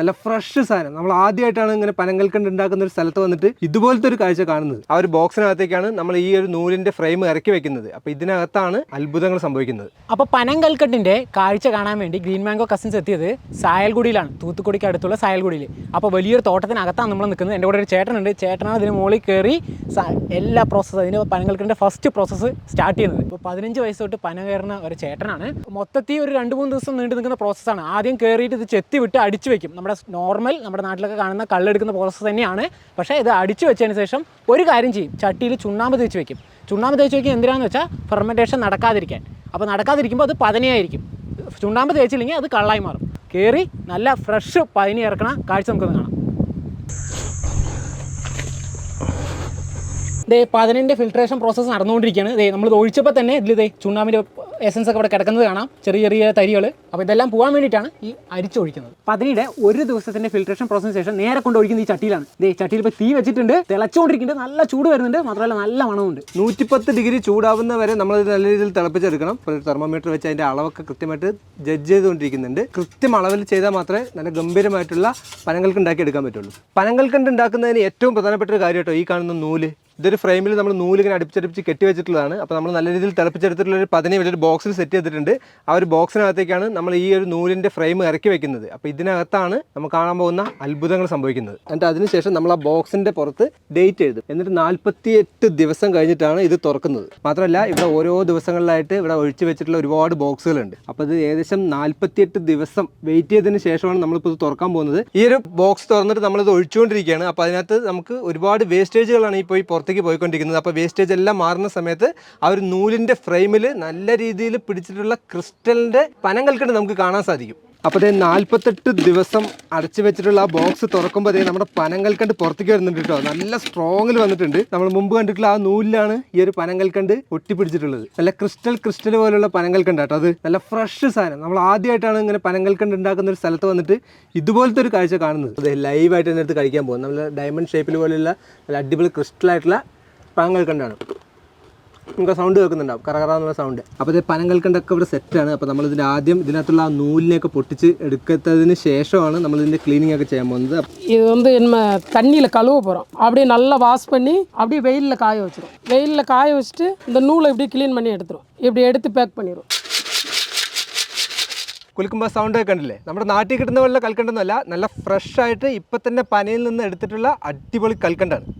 നല്ല ഫ്രഷ് സാധനം. നമ്മൾ ആദ്യമായിട്ടാണ് ഇങ്ങനെ പനങ്കൽക്കണ്ട് ഉണ്ടാക്കുന്ന ഒരു സ്ഥലത്ത് വന്നിട്ട് ഇതുപോലത്തെ ഒരു കാഴ്ച കാണുന്നത്. ആ ഒരു ബോക്സിനകത്തേക്കാണ് നമ്മൾ ഈ ഒരു നൂലിന്റെ ഫ്രെയിം ഇറക്കി വെക്കുന്നത്. അപ്പോൾ ഇതിനകത്താണ് അത്ഭുതങ്ങൾ സംഭവിക്കുന്നത്. അപ്പോൾ പനങ്കൽക്കണ്ടിന്റെ കാഴ്ച കാണാൻ വേണ്ടി ഗ്രീൻ മാംഗോ കസിൻസ് എത്തിയത് സായൽഗുഡിയിലാണ്. തൂത്തുക്കുടിക്ക് അടുത്തുള്ള സായൽഗുഡിയിൽ അപ്പോൾ വലിയൊരു തോട്ടത്തിനകത്താണ് നമ്മൾ നിൽക്കുന്നത്. എന്റെ കൂടെ ഒരു ചേട്ടനുണ്ട്. ചേട്ടനാണ് ഇതിന് മുകളിൽ കയറി എല്ലാ പ്രോസസ്സ് അതിന് പനങ്കൽക്കണ്ടിന്റെ ഫസ്റ്റ് പ്രോസസ്സ് സ്റ്റാർട്ട് ചെയ്യുന്നത്. ഇപ്പോൾ പതിനഞ്ച് വയസ്സ് തൊട്ട് പന കയറുന്ന ഒരു ചേട്ടനാണ്. മൊത്തത്തിൽ ഒരു രണ്ട് മൂന്ന് ദിവസം നീണ്ടു നിൽക്കുന്ന പ്രോസസ്സാണ് ആദ്യം കയറിയിട്ട് ഇത് ചെത്തി വിട്ട് അടിച്ചു വെക്കും. നോർമൽ നമ്മുടെ നാട്ടിലൊക്കെ കാണുന്ന കള്ളെടുക്കുന്ന പ്രോസസ്സ് തന്നെയാണ്. പക്ഷേ ഇത് അടിച്ചു വെച്ചതിന് ശേഷം ഒരു കാര്യം ചെയ്യും. ചട്ടിയിൽ ചുണ്ണാമ്പ് തേച്ച് വെക്കും. ചുണ്ണാമ്പ് തേച്ച് വെക്കുക എന്തിനാന്ന് വെച്ചാൽ ഫെർമെന്റേഷൻ നടക്കാതിരിക്കാൻ. അപ്പോൾ നടക്കാതിരിക്കുമ്പോൾ അത് പതനയായിരിക്കും ചുണ്ണാമ്പ് തേച്ചില്ലെങ്കിൽ അത് കള്ളായി മാറും. കയറി നല്ല ഫ്രഷ് പതിനി ഇറക്കണ കാഴ്ച നമുക്കൊന്ന് കാണാം. ഇതേ പതിനെന്റെ ഫിൽട്രേഷൻ പ്രോസസ്സ് നടന്നുകൊണ്ടിരിക്കുകയാണ്. ഇതേ നമ്മൾ ഒഴിച്ചപ്പോൾ തന്നെ ഇതിൽ ദേ ചുണ്ണാമ്പിന്റെ എസൻസ് ഒക്കെ ഇവിടെ കിടക്കുന്നത് കാണാം. ചെറിയ ചെറിയ തരികൾ അപ്പോൾ ഇതെല്ലാം പോകാൻ വേണ്ടിയിട്ടാണ് ഈ അരിച്ചൊഴിക്കുന്നത്. അപ്പോൾ അതിനിടെ ഒരു ദിവസത്തിന്റെ ഫിൽട്രേഷൻ പ്രോസസ്സിന് ശേഷം നേരെ കൊണ്ടൊഴിക്കുന്നത് ഈ ചട്ടിയിലാണ്. ദേ ചട്ടിയിൽ ഇപ്പോൾ തീ വെച്ചിട്ടുണ്ട്. തിളച്ചുകൊണ്ടിരിക്കുന്നുണ്ട്. നല്ല ചൂട് വരുന്നുണ്ട്. മാത്രമല്ല നല്ല മണമുണ്ട്. നൂറ്റിപ്പത്ത് ഡിഗ്രി ചൂടാവുന്ന വരെ നമ്മൾ നല്ല രീതിയിൽ തിളപ്പിച്ചെടുക്കണം. ഒരു തെർമോമീറ്റർ വെച്ച് അതിന്റെ അളവൊക്കെ കൃത്യമായിട്ട് ജഡ്ജ് ചെയ്തുകൊണ്ടിരിക്കുന്നുണ്ട്. കൃത്യം അളവിൽ ചെയ്താൽ മാത്രമേ നല്ല ഗംഭീരമായിട്ടുള്ള പനങ്ങൾക്ക് ഉണ്ടാക്കി എടുക്കാൻ പറ്റുള്ളൂ. പനങ്കൽക്കണ്ട് ഉണ്ടാക്കുന്നതിന് ഏറ്റവും പ്രധാനപ്പെട്ട ഒരു കാര്യം കേട്ടോ ഈ കാണുന്ന നൂൽ. ഇതൊരു ഫ്രെയിമിൽ നമ്മൾ നൂലിങ്ങനെ അടിപ്പിച്ചടിപ്പിച്ച് കെട്ടി വെച്ചിട്ടുള്ളതാണ്. അപ്പോൾ നമ്മൾ നല്ല രീതിയിൽ തിളപ്പിച്ചെടുത്തിട്ടുള്ള ഒരു പതിനെ വലിയൊരു ബോക്സിൽ സെറ്റ് ചെയ്തിട്ടുണ്ട്. ആ ഒരു ബോക്സിനകത്തേക്കാണ് നമ്മൾ ഈ ഒരു നൂലിന്റെ ഫ്രെയിം ഇറക്കി വെക്കുന്നത്. അപ്പോൾ ഇതിനകത്താണ് നമ്മൾ കാണാൻ പോകുന്ന അത്ഭുതങ്ങൾ സംഭവിക്കുന്നത്. എന്നിട്ട് അതിനുശേഷം നമ്മൾ ആ ബോക്സിന്റെ പുറത്ത് ഡേറ്റ് എഴുതും. എന്നിട്ട് നാൽപ്പത്തിയെട്ട് ദിവസം കഴിഞ്ഞിട്ടാണ് ഇത് തുറക്കുന്നത്. മാത്രമല്ല ഇവിടെ ഓരോ ദിവസങ്ങളിലായിട്ട് ഇവിടെ ഒഴിച്ചു വെച്ചിട്ടുള്ള ഒരുപാട് ബോക്സുകളുണ്ട്. അപ്പോൾ ഇത് ഏകദേശം നാൽപ്പത്തിയെട്ട് ദിവസം വെയിറ്റ് ചെയ്തതിന് ശേഷമാണ് നമ്മളിപ്പോൾ ഇത് തുറക്കാൻ പോകുന്നത്. ഈ ഒരു ബോക്സ് തുറന്നിട്ട് നമ്മളിത് ഒഴിച്ചുകൊണ്ടിരിക്കുകയാണ്. അപ്പോൾ അതിനകത്ത് നമുക്ക് ഒരുപാട് വേസ്റ്റേജുകളാണ് ഈ പുറത്തേക്ക് പോയിക്കൊണ്ടിരിക്കുന്നത്. അപ്പോൾ വേസ്റ്റേജ് എല്ലാം മാറുന്ന സമയത്ത് ആ ഒരു നൂലിന്റെ ഫ്രെയിമിൽ നല്ല രീതിയിൽ പിടിച്ചിട്ടുള്ള ക്രിസ്റ്റലിന്റെ പനം കൽക്കണ്ട് നമുക്ക് കാണാൻ സാധിക്കും. അപ്പോൾ ഇതേ നാൽപ്പത്തെട്ട് ദിവസം അടച്ചു വെച്ചിട്ടുള്ള ആ ബോക്സ് തുറക്കുമ്പോൾ അതേ നമ്മുടെ പനങ്കൽക്കണ്ട് പുറത്തേക്ക് വരുന്നുണ്ട് കേട്ടോ. നല്ല സ്ട്രോങ്ങിൽ വന്നിട്ടുണ്ട്. നമ്മൾ മുമ്പ് കണ്ടിട്ടുള്ള ആ നൂലിലാണ് ഈ ഒരു പനങ്കൽക്കണ്ട് ഒട്ടിപ്പിടിച്ചിട്ടുള്ളത്. നല്ല ക്രിസ്റ്റൽ ക്രിസ്റ്റൽ പോലുള്ള പനങ്ങൽക്കണ്ട് കേട്ടോ. അത് നല്ല ഫ്രഷ് സാധനം. നമ്മൾ ആദ്യമായിട്ടാണ് ഇങ്ങനെ പനങ്കൽക്കണ്ട് ഉണ്ടാക്കുന്ന ഒരു സ്ഥലത്ത് വന്നിട്ട് ഇതുപോലത്തെ ഒരു കാഴ്ച കാണുന്നത്. അതെ ലൈവായിട്ട് എടുത്ത് കഴിക്കാൻ പോകും നമ്മൾ ഡയമണ്ട് ഷേപ്പിൽ പോലെയുള്ള നല്ല അടിപൊളി ക്രിസ്റ്റലായിട്ടുള്ള പനങ്കൽക്കണ്ടാണ് നിങ്ങൾക്ക് സൗണ്ട് കേൾക്കുന്നുണ്ടാവും കറകറ എന്നുള്ള സൗണ്ട് അപ്പോൾ ഇത് പനങ്കൽക്കണ്ടൊക്കെ ഇവിടെ സെറ്റാണ് അപ്പോൾ നമ്മൾ ഇതിൻ്റെ ആദ്യം ഇതിനകത്തുള്ള ആ നൂലിനെയൊക്കെ പൊട്ടിച്ച് എടുക്കത്തതിന് ശേഷമാണ് നമ്മൾ ഇതിൻ്റെ ക്ലീനിങ് ഒക്കെ ചെയ്യാൻ പോകുന്നത് இது வந்து நம்ம தண்ணியில் கழுவ போகிறோம் அப்படியே நல்லா வாஷ் பண்ணி அப்படியே வெயிலில் காய வச்சிரும் வெயிலில் காய வச்சுட்டு இந்த நூலை இப்படி க்ளீன் பண்ணி எடுத்துரும் இப்படி எடுத்து பேக் பண்ணிடும் കുലുക്കുമ്പോൾ സൗണ്ട് ഒക്കെ കണ്ടില്ലേ നമ്മുടെ നാട്ടിൽ കിട്ടുന്ന പോലെ കൽക്കണ്ടൊന്നുമല്ല നല്ല ഫ്രഷ് ആയിട്ട് ഇപ്പം തന്നെ പനയിൽ നിന്ന് എടുത്തിട്ടുള്ള അടിപൊളി കൽക്കണ്ടാണ്